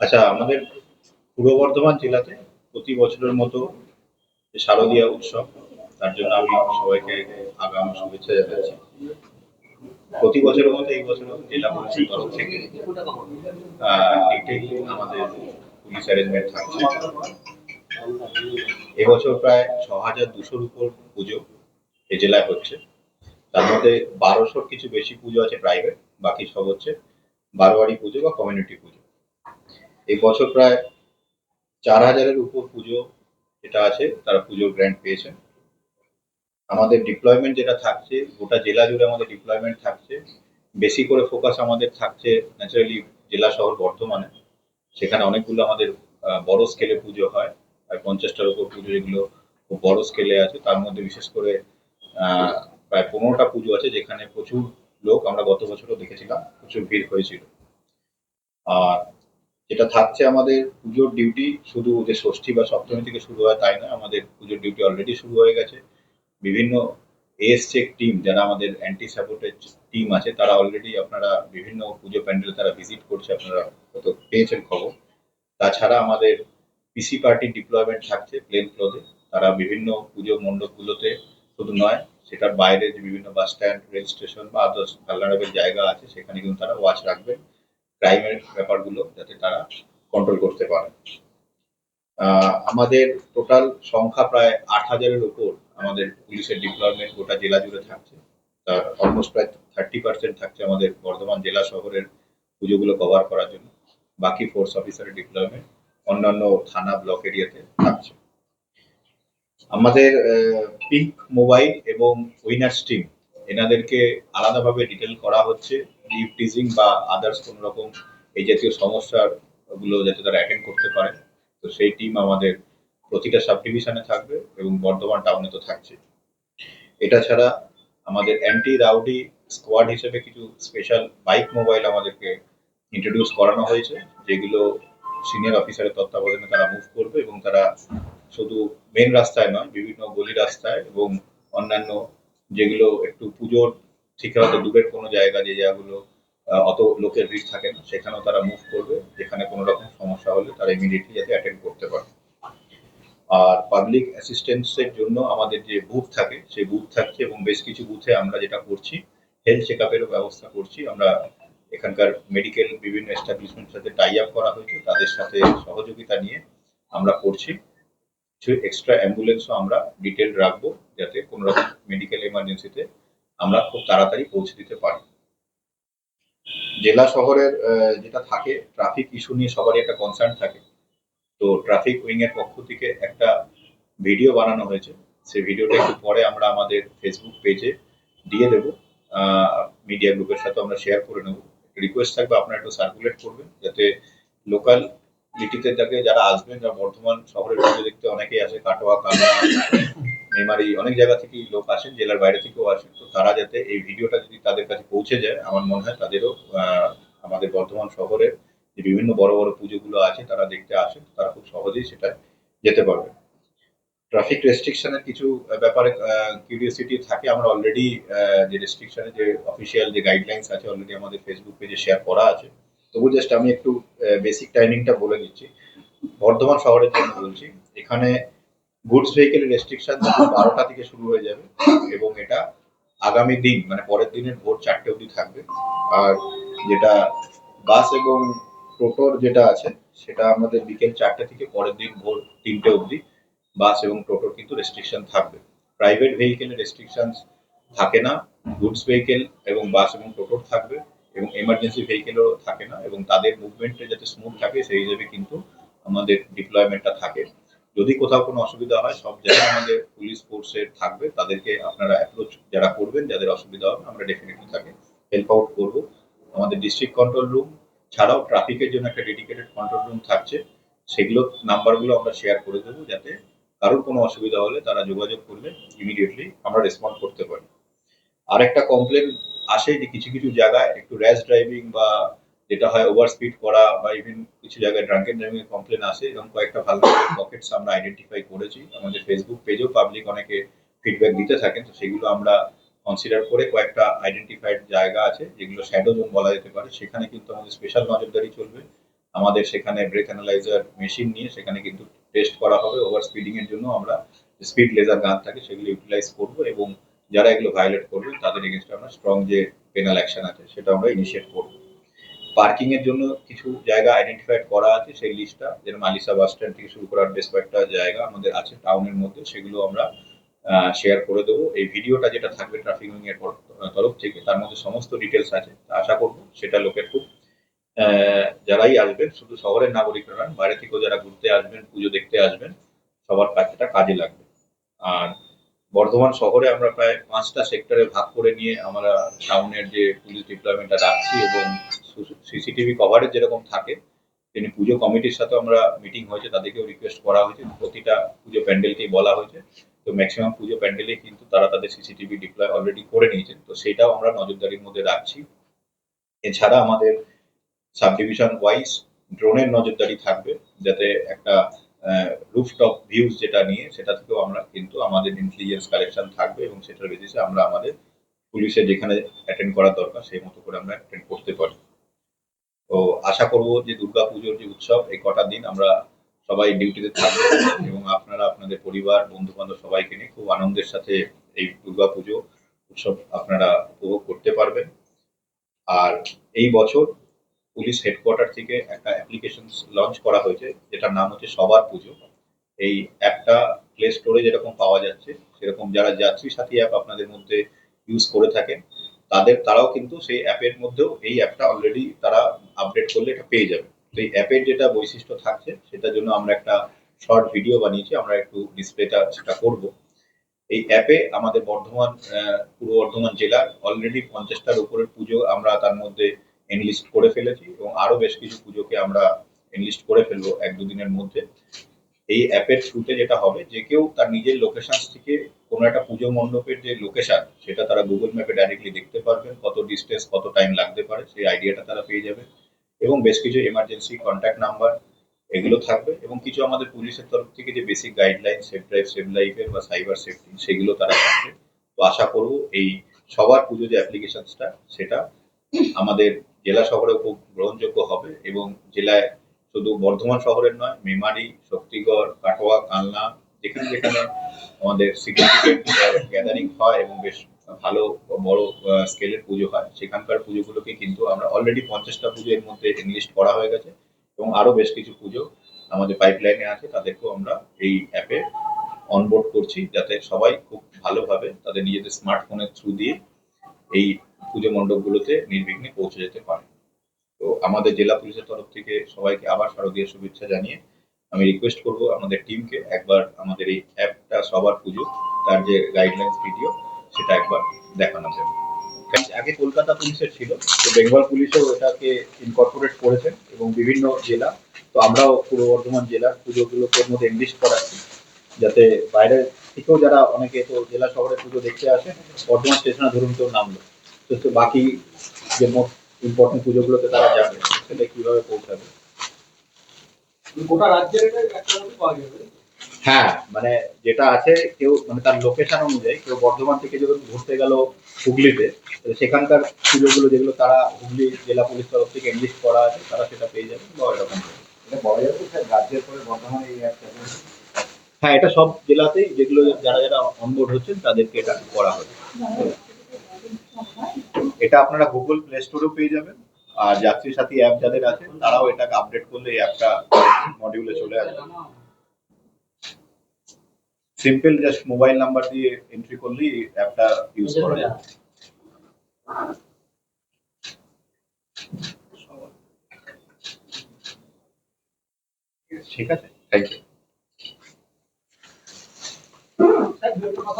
আচ্ছা আমাদের পূর্ব বর্ধমান জেলাতে প্রতি বছরের মতো শারদীয়া উৎসব, তার জন্য আমি সবাইকে আগাম শুভেচ্ছা জানাচ্ছি। প্রতি বছরের মতো এই বছর জেলা পুলিশের তরফ থেকে আমাদের পুলিশ অ্যারেঞ্জমেন্ট থাকছে। এবছর প্রায় ছ হাজার দুশোর উপর পুজো এই জেলায় হচ্ছে। তার মধ্যে বারোশোর কিছু বেশি পুজো আছে প্রাইভেট বাকি সব হচ্ছে বারোয়ারি পুজো বা কমিউনিটি পুজো। এই বছর প্রায় চার হাজারের উপর পুজো যেটা আছে, তারা পুজোর গ্র্যান্ট পেয়েছেন আমাদের ডিপ্লয়মেন্ট যেটা থাকছে, গোটা জেলা জুড়ে আমাদের ডিপ্লয়মেন্ট থাকছে। বেশি করে ফোকাস আমাদের থাকছে ন্যাচারালি জেলা শহর বর্ধমানে। সেখানে অনেকগুলো আমাদের বড় স্কেলে পুজো হয়। আর পঞ্চাশটার উপর পুজো যেগুলো খুব বড় স্কেলে আছে, তার মধ্যে বিশেষ করে প্রায় পনেরোটা পুজো আছে যেখানে প্রচুর লোক, আমরা গত বছরও দেখেছিলাম, প্রচুর ভিড় হয়েছিল। আর যেটা থাকছে আমাদের পুজোর ডিউটি শুধু যে ষষ্ঠী বা সপ্তমী থেকে শুরু হয় তাই না, আমাদের পুজোর ডিউটি অলরেডি শুরু হয়ে গেছে। বিভিন্ন এস চেক টিম যারা আমাদের অ্যান্টি সাপোর্টের টিম আছে, তারা অলরেডি আপনারা বিভিন্ন পুজো প্যান্ডেল তারা ভিজিট করছে, আপনারা হয়তো পেয়েছেন খবর। তাছাড়া আমাদের পিসি পার্টির ডিপ্লয়মেন্ট থাকছে প্লেন ক্লথে তারা বিভিন্ন পুজো মণ্ডপগুলোতে শুধু নয়, সেটার বাইরে যে বিভিন্ন বাস স্ট্যান্ড রেল স্টেশন বা আদার্স ভালনারেবল জায়গা আছে, সেখানে কিন্তু তারা ওয়াচ রাখবেন। ক্রাইমের ব্যাপারগুলো যাতে তারা কন্ট্রোল করতে পারে। আমাদের টোটাল সংখ্যা প্রায় আট হাজারের উপর আমাদের পুলিশের ডিপ্লয়মেন্ট গোটা জেলা জুড়ে থাকছে। তার অলমোস্ট প্রায় থার্টি পার্সেন্ট থাকছে আমাদের বর্ধমান জেলা শহরের পুজোগুলো কভার করার জন্য। বাকি ফোর্স অফিসারের ডিপ্লয়মেন্ট অন্যান্য থানা ব্লক এরিয়াতে থাকছে। আমাদের পিঙ্ক মোবাইল এবং উইনার স্ট্রিম এনাদেরকে আলাদাভাবে ডিটেল করা হচ্ছে। লিভ বা আদার্স কোনো রকম এই জাতীয় সমস্যারগুলো যাতে তারা অ্যাটেন্ড করতে পারে, তো সেই টিম আমাদের প্রতিটা সাব ডিভিশনে থাকবে এবং বর্ধমান টাউনে তো থাকছে। এটা ছাড়া আমাদের অ্যান্টি রাউডি স্কোয়াড হিসেবে কিছু স্পেশাল বাইক মোবাইল আমাদেরকে ইন্ট্রোডিউস করানো হয়েছে, যেগুলো সিনিয়র অফিসারের তত্ত্বাবধানে তারা মুভ করবে এবং তারা শুধু মেন রাস্তায় নয়, বিভিন্ন গলি রাস্তায় এবং অন্যান্য যেগুলো একটু পুজোর থেকে হয়তো দূরের কোনো জায়গা যে জায়গাগুলো অত লোকের ভিড় থাকে না, সেখানেও তারা মুভ করবে, যেখানে কোনো রকম সমস্যা হলে তারা ইমিডিয়েটলি যাতে অ্যাটেন্ড করতে পারে। আর পাবলিক অ্যাসিস্ট্যান্সের জন্য আমাদের যে বুথ থাকে, সেই বুথ থাকছে এবং বেশ কিছু বুথে আমরা যেটা করছি হেলথ চেক আপেরও ব্যবস্থা করছি। আমরা এখানকার মেডিকেল বিভিন্ন এস্টাবলিশমেন্টের সাথে টাই আপ করা হয়েছে, তাদের সাথে সহযোগিতা নিয়ে আমরা করছি। কিছু এক্সট্রা অ্যাম্বুলেন্সও আমরা ডিটেল রাখব, যাতে কোনো রকম মেডিকেল এমার্জেন্সিতে আমরা খুব তাড়াতাড়ি পৌঁছে দিতে পারি। জেলা শহরের যেটা থাকে ট্রাফিক ইস্যু নিয়ে সবারই একটা কনসার্ন থাকে। তো ট্রাফিক উইং এর পক্ষ থেকে একটা ভিডিও বানানো হয়েছে। সেই ভিডিওটা একটু পরে আমরা আমাদের ফেসবুক পেজে দিয়ে দেবো। মিডিয়া গ্রুপের সাথে আমরা শেয়ার করে নেব। রিকোয়েস্ট থাকবে, আপনারা একটু সার্কুলেট করবেন, যাতে লোকাল লিটিতে যাকে যারা আসবেন, যারা বর্ধমান শহরের দেখতে অনেকেই আসে, কাটোয়া কালা মেমারি অনেক জায়গা থেকেই লোক আসেন জেলার বাইরে থেকেও আসেন তো তারা যাতে এই ভিডিওটা যদি তাদের কাছে পৌঁছে যায়, আমার মনে হয় তাদেরও আমাদের বর্ধমান শহরের যে বিভিন্ন বড় বড় পুজোগুলো আছে, তারা দেখতে আসেন তারা খুব সহজেই সেটা যেতে পারবে। ট্রাফিক রেস্ট্রিকশনের কিছু ব্যাপারে কিউরিয়াসিটি থাকে, আমরা অলরেডি যে রেস্ট্রিকশনের যে অফিসিয়াল যে গাইডলাইন্স আছে অলরেডি আমাদের ফেসবুক পেজে শেয়ার করা আছে। তবু জাস্ট আমি একটু বেসিক টাইমিংটা বলে দিচ্ছি। বর্ধমান শহরের জন্য বলছি, এখানে গুডস ভেহিকেল রেস্ট্রিকশন বারোটা থেকে শুরু হয়ে যাবে, এবং এটা আগামী দিন মানে পরের দিনের ভোর চারটে অবধি থাকবে, আর যেটা বাস এবং টোটোর যেটা আছে, সেটা আমাদের বিকেল চারটে থেকে পরের দিন ভোর তিনটে অবধি বাস এবং টোটোর কিন্তু রেস্ট্রিকশন থাকবে। প্রাইভেট ভেহিকেলের রেস্ট্রিকশন থাকে না গুডস ভেহিকেল এবং বাস এবং টোটোর থাকবে, এবং এমার্জেন্সি ভেহিকেলও থাকে না, এবং তাদের মুভমেন্টে যাতে স্মুথ থাকে, সেই হিসেবে কিন্তু আমাদের ডিপ্লয়মেন্টটা থাকে। যদি কোথাও কোনো অসুবিধা হয়, সব জায়গায় আমাদের পুলিশ ফোর্সের থাকবে, তাদেরকে আপনারা অ্যাপ্রোচ যারা করবেন, যাদের অসুবিধা হবে, আমরা ডেফিনেটলি তাকে হেল্প আউট করব। আমাদের ডিস্ট্রিক্ট কন্ট্রোল রুম ছাড়াও ট্রাফিকের জন্য একটা ডেডিকেটেড কন্ট্রোল রুম থাকছে। সেগুলো নাম্বারগুলো আমরা শেয়ার করে দেবো যাতে কারোর কোনো অসুবিধা হলে তারা যোগাযোগ করলে ইমিডিয়েটলি আমরা রেসপন্ড করতে পারি। আর একটা কমপ্লেন আসে যে কিছু কিছু জায়গায় একটু র্যাশ ড্রাইভিং বা যেটা হয় ওভার স্পিড করা বা ইভেন কিছু জায়গায় ড্রাঙ্কেন ড্রাইভিং এর কমপ্লেন আসে, এরকম কয়েকটা ভালো পকেটস আমরা আইডেন্টিফাই করেছি। আমাদের ফেসবুক পেজেও পাবলিক অনেকে ফিডব্যাক দিতে থাকেন, তো সেগুলো আমরা কনসিডার করে কয়েকটা আইডেন্টিফাইড জায়গা আছে, যেগুলো শ্যাডো জোন বলা যেতে পারে। সেখানে কিন্তু আমাদের স্পেশাল নজরদারি চলবে। আমাদের সেখানে ব্রেথ অ্যানালাইজার মেশিন নিয়ে সেখানে কিন্তু টেস্ট করা হবে। ওভার স্পিডিং এর জন্য আমরা স্পিড লেজার গান থাকে, সেগুলো ইউটিলাইজ করব এবং যারা এগুলো ভায়োলেট করবে, তাদের এগেনস্টে আমরা স্ট্রং যে পেনাল অ্যাকশন আছে, সেটা আমরা ইনিশিয়েট করব। পার্কিং এর জন্য কিছু জায়গা আইডেন্টিফাইড করা আছে, সেই লিস্টটা যেরকম আলিসা বাস স্ট্যান্ড থেকে শুরু করার বেশ কয়েকটা জায়গা আমাদের আছে টাউনের মধ্যে, সেগুলো আমরা শেয়ার করে দেবো। এই ভিডিওটা যেটা থাকবে ট্রাফিক উইং এর তরফ থেকে, তার মধ্যে সমস্ত ডিটেলস আছে। আশা করব সেটা লোকের খুব যারাই আসবেন, শুধু শহরের নাগরিকরা নন, বাইরে থেকেও যারা ঘুরতে আসবেন, পুজো দেখতে আসবেন, সবার কাছে এটা কাজে লাগবে। আর বর্ধমান শহরে আমরা প্রায় পাঁচটা সেক্টরে ভাগ করে নিয়ে আমরা টাউনের যে পুলিশ ডিপ্লয়মেন্টটা রাখছি এবং সিসিটিভি কভারেজ যেরকম থাকে, তেমনি পুজো কমিটির সাথে আমরা মিটিং হয়েছে, তাদেরকেও রিকোয়েস্ট করা হয়েছে, প্রতিটা পুজো প্যান্ডেলকেই বলা হয়েছে। তো ম্যাক্সিমাম পুজো প্যান্ডেলে কিন্তু তারা তাদের সিসিটিভি ডিপ্লয় অলরেডি করে নিয়েছেন। তো সেটাও আমরা নজরদারির মধ্যে রাখছি। এছাড়া আমাদের সাব ডিভিশন ওয়াইজ ড্রোনের নজরদারি থাকবে, যাতে একটা রুফটপ ভিউজ যেটা নিয়ে, সেটা থেকেও আমরা কিন্তু আমাদের ইন্টেলিজেন্স কালেকশন থাকবে এবং সেটার বেসিসে আমরা আমাদের পুলিশের যেখানে অ্যাটেন্ড করা দরকার, সেই মতো করে আমরা অ্যাটেন্ড করতে পারি। তো আশা করব যে দুর্গা পুজোর যে উৎসব, এই কটা দিন আমরা সবাই ডিউটিতে থাকব এবং আপনারা, আপনাদের পরিবার বন্ধু বান্ধব সবাইকে নিয়ে খুব আনন্দের সাথে এই দুর্গা পুজো উৎসব আপনারা উপভোগ করতে পারবেন। আর এই বছর পুলিশ হেডকোয়ার্টার থেকে একটা অ্যাপ্লিকেশন লঞ্চ করা হয়েছে, যেটার নাম হচ্ছে সবার পুজো। এই অ্যাপটা প্লে স্টোরে যেরকম পাওয়া যাচ্ছে, সেরকম যারা যাত্রী সাথী অ্যাপ আপনাদের মধ্যে ইউজ করে থাকেন, তাদের, তারাও কিন্তু সেই অ্যাপের মধ্যেও এই অ্যাপটা অলরেডি তারা আপডেট করলে এটা পেয়ে যাবে। তো এই অ্যাপের যেটা বৈশিষ্ট্য থাকছে, সেটার জন্য আমরা একটা শর্ট ভিডিও বানিয়েছি, আমরা একটু ডিসপ্লেটা সেটা করব। এই অ্যাপে আমাদের বর্ধমান পূর্ব বর্ধমান জেলার অলরেডি পঞ্চাশটার উপরের পুজো আমরা তার মধ্যে এনলিস্ট করে ফেলেছি এবং আরও বেশ কিছু পুজোকে আমরা এনলিস্ট করে ফেলব এক দুদিনের মধ্যে। এই অ্যাপের থ্রুতে যেটা হবে, যে কেউ তার নিজের লোকেশন থেকে কোনো একটা পুজো মণ্ডপের যে লোকেশন সেটা তারা গুগল ম্যাপে ডাইরেক্টলি দেখতে পারবেন, কত ডিস্টেন্স কত টাইম লাগতে পারে, সেই আইডিয়াটা তারা পেয়ে যাবে। এবং বেশ কিছু এমার্জেন্সি কন্ট্যাক্ট নাম্বার এগুলো থাকবে এবং কিছু আমাদের পুলিশের তরফ থেকে যে basic guideline safe drive save লাইফের বা সাইবার সেফটি সেগুলো তারা থাকবে। তো আশা করব এই সবার পুজো যে অ্যাপ্লিকেশনসটা সেটা আমাদের জেলা শহরেও খুব গ্রহণযোগ্য হবে এবং জেলায় শুধু বর্ধমান শহরের নয়, মেমারি, শক্তিগড়, কাটোয়া, কালনা, যেখানে যেখানে আমাদের সিগনিফিকেন্ট গ্যাদারিং হয় এবং বেশ ভালো বড় স্কেলের পুজো হয়। সেখানকার পুজোগুলোকে কিন্তু আমরা অলরেডি পঞ্চাশটা পুজো এর মধ্যে এনলিস্ট করা হয়ে গেছে এবং আরও বেশ কিছু পুজো আমাদের পাইপলাইনে আছে, তাদেরকেও আমরা এই অ্যাপে অনবোর্ড করছি যাতে সবাই খুব ভালোভাবে তাদের নিজেদের স্মার্টফোনের থ্রু দিয়ে এই পুজো মণ্ডপগুলোতে নির্বিঘ্নে পৌঁছে যেতে পারে। তো আমাদের জেলা পুলিশের তরফ থেকে সবাইকে আবার শারদীয় শুভেচ্ছা জানিয়ে আমি রিকোয়েস্ট করব আমাদের টিমকে একবার আমাদের এই অ্যাপটা সবার পুজো, তার যে গাইডলাইন্স ভিডিও সেটা একবার দেখানো যাবে। আগে কলকাতা পুলিশের ছিল, তো বেঙ্গল পুলিশও এটাকে ইনকর্পোরেট করেছেন এবং বিভিন্ন জেলা, তো আমরাও পূর্ব বর্ধমান জেলার পুজোগুলোকে ওর মধ্যে এনলিস্ট করাচ্ছি যাতে বাইরে থেকেও যারা অনেকে তো জেলা শহরে পুজো দেখতে আসে, বর্ধমান স্টেশনে ধরুন কেউ নামলো, তো বাকি যে মোট ইম্পর্টেন্ট পুজোগুলোতে তারা যাবে, সেটা কীভাবে পৌঁছাবে? গোটা রাজ্যের এটা একটা পাওয়া যাবে। হ্যাঁ। মানে যেটা আছে, কেউ মানে তার লোকেশন অনুযায়ী কেউ বর্ধমান থেকে যখন ঘুরতে গেল হুগলিতে সেখানকার পুজোগুলো যেগুলো তারা হুগলি জেলা পুলিশ তরফ থেকে এনলিস্ট করা আছে, তারা সেটা পেয়ে যাবে বা এরকম। হ্যাঁ এটা সব জেলাতেই যেগুলো যারা যারা অনবোর্ড হচ্ছেন, তাদেরকে এটা করা হবে। এটা আপনারা গুগল প্লে স্টোরেও পেয়ে যাবেন। আর যাত্রী সাথী অ্যাপ যাদের আছে, তারাও এটাকে আপডেট করলে এই অ্যাপটা মডিউলে চলে আসবে। সিম্পল জাস্ট মোবাইল নাম্বার দিয়ে এন্ট্রি করলেই অ্যাপটা ইউজ করা যায় ঠিক আছে। Thank you